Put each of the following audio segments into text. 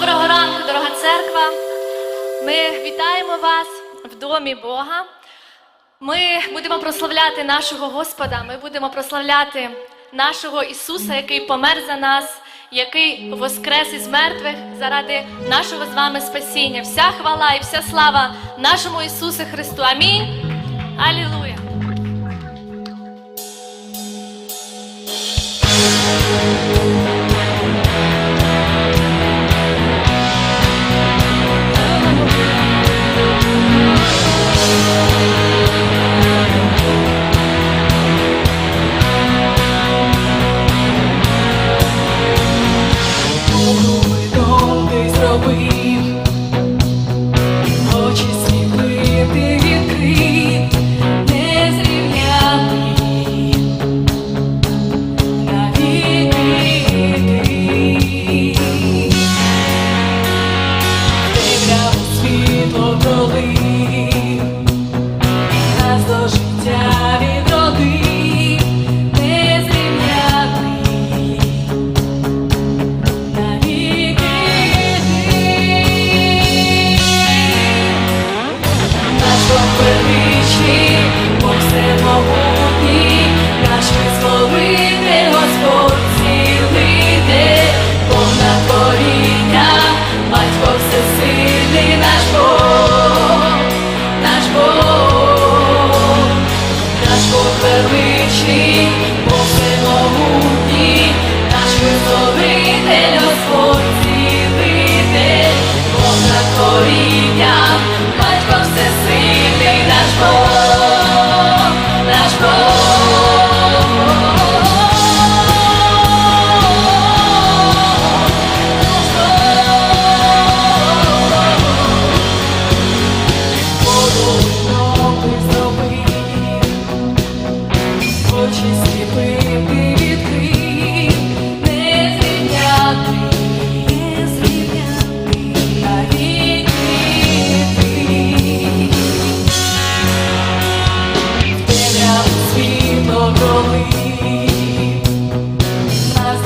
Доброго ранку, дорога церква. Ми вітаємо вас в домі Бога. Ми будемо прославляти нашого Господа. Ми будемо прославляти нашого Ісуса, який помер за нас, який воскрес із мертвих заради нашого з вами спасіння. Вся хвала і вся слава нашому Ісусу Христу. Амінь. Алілуя.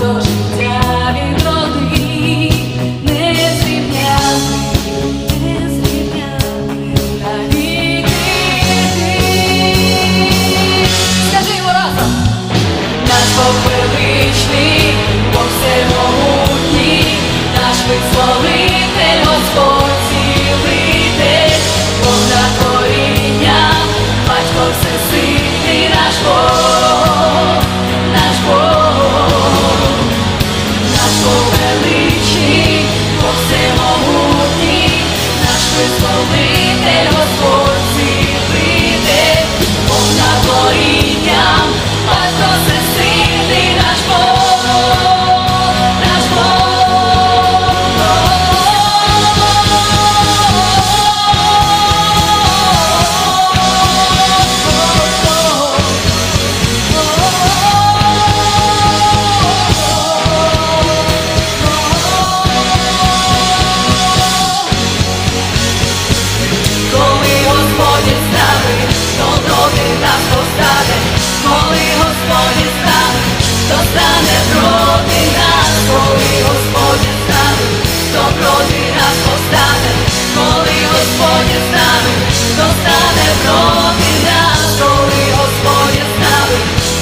Нас коли Господь став, то стане проти нас, коли Господь став, то проти нас постане, коли Господь ставить, то стане проти нас, коли Господь став,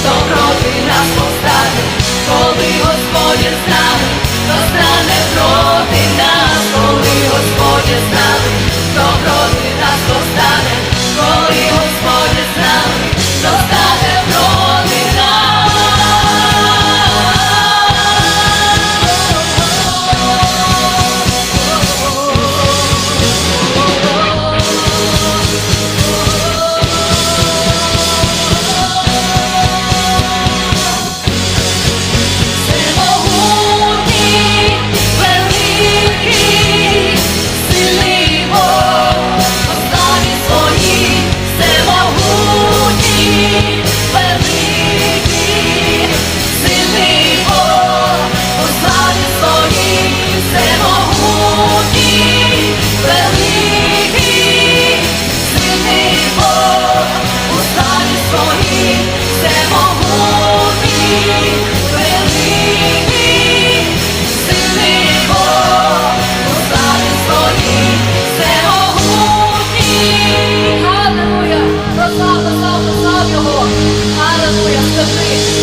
то проти нас постане, коли Господь ставить, the place.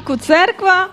Ранку, церква.